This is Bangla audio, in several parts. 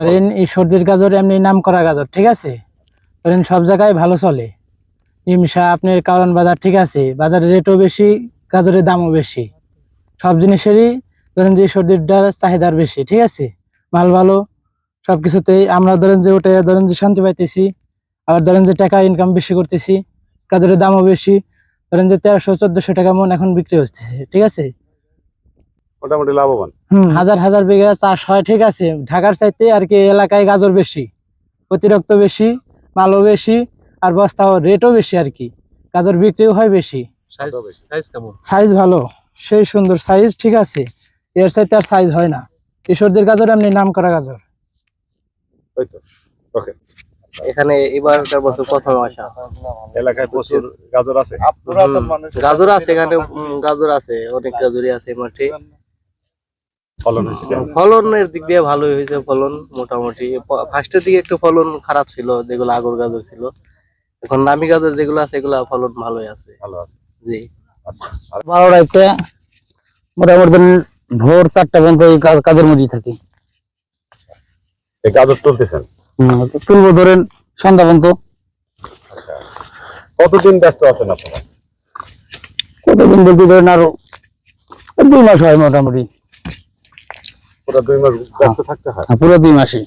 ধরেন এই সর্দির গাজর এমনি নাম করা গাজর ঠিক আছে? ধরেন সব জায়গায় ভালো চলে। নিমসা আপনার কারণ বাজার ঠিক আছে? বাজারের রেটও বেশি গাজরের দামও বেশি। সব জিনিসেরই ধরেন যে সর্দিরটার চাহিদার বেশি ঠিক আছে? মাল ভালো সব কিছুতেই আমরা ধরেন যে ওটা ধরেন যে শান্তি পাইতেছি। আবার ধরেন যে টাকা ইনকাম বেশি করতেছি গাজরের দামও বেশি ধরেন যে তেরোশো চোদ্দোশো টাকা মন এখন বিক্রি হচ্ছে ঠিক আছে? মোটামুটি লাভবান। হাজার হাজার বিঘা চাষ হয় ঠিক আছে। ঢাকার চাইতে আর কি এলাকায় গাজর বেশি অতিরিক্ত বেশি মালও বেশি আর বস্তাও রেটও বেশি আর কি। গাজর বিক্রিও হয় বেশি। সাইজ ভালো সেই সুন্দর সাইজ ঠিক আছে। এর চাইতে আর সাইজ হয় না। কিশোরদের গাজর এমনি নাম করা গাজর ওকে। এখানে এবারকার বছর প্রথম আসা। এলাকায় প্রচুর গাজর আছে। গাজর আছে এখানে গাজর আছে অনেক গাজরই আছে মাঠে। ফলন হয়েছে ফলনের দিক দিয়ে ভালোই হয়েছে ফলন মোটামুটি। ফার্স্টের দিকে একটু ফলন খারাপ ছিল যেগুলো আগর গাজর ছিল। এখন নামি গাজর যেগুলো আছে এগুলা ফলন ভালোই আছে। ভালো আছে। জি। বারোটাইতে মোটামুটি ভোর চারটা পর্যন্ত এই কাজের মধ্যে থাকি। এই গাজর তুলতেছেন? তুলবো ধরেন সন্ধ্যা পর্যন্ত। কতদিন ব্যস্ত আছেন আপনারা? কতদিন বলতে ধরেন আরও দুই মাস হয় মোটামুটি। পুরো দুই মাস ব্যস্ত থাকতে হয়? হ্যাঁ, পুরো দুই মাসই।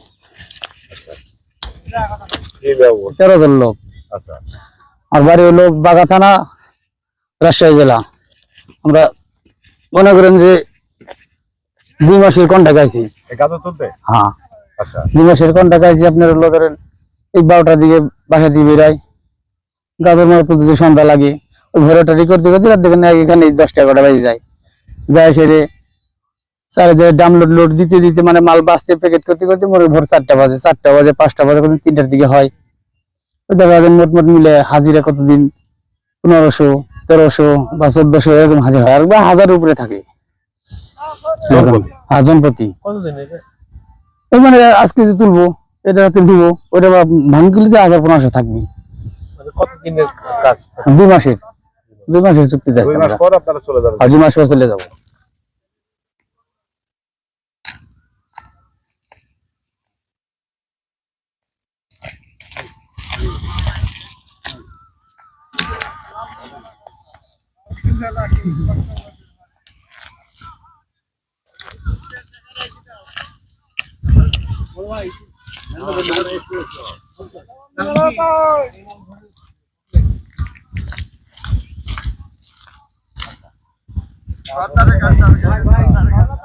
তেরো জন লোক। আচ্ছা। আর বাড়ি হলো বাগা থানা রাজশাহী জেলা। আমরা মনে করেন যে দুই মাসের কন্ট্যাক্ট গাজর হ্যাঁ। আচ্ছা। দুই মাসের কন্ট্যাক্ট আইছি আপনার হলো ধরেন এই বারোটার দিকে বাসা দিয়ে বেরাই গাছের মতো সন্ধ্যা লাগে ওই ভোরটা রেকর্ড দিকে দেখেন এখানে দশটা এগারোটা বাজে যায়। যায় সেরে ডাউনলোড লোড দিতে দিতে মানে মাল বাঁচতে প্যাকেট করতে করতে মনে ভোর চারটা বাজে চারটা বাজে পাঁচটা বাজে কোনদিন তিনটার দিকে হয়। দেখা যায় মোট মোট মিলে হাজিরা কতদিন? পনেরোশো তেরোশো বা চোদ্দশো এরকম হাজির হয় আর বা হাজারের উপরে থাকে। হ্যাঁ মানে আজকে যে তুলবো এটা রাতে দিব ওটা ভাঙগুলিতে হাজার পনেরোশো থাকবে। মানে দুই মাসের দুই মাসের চুক্তিতে দুই আসছে মাস আমরা। পর আপনারা চলে যাবেন। আর দুই মাস পর চলে যাব। এলাকায় কত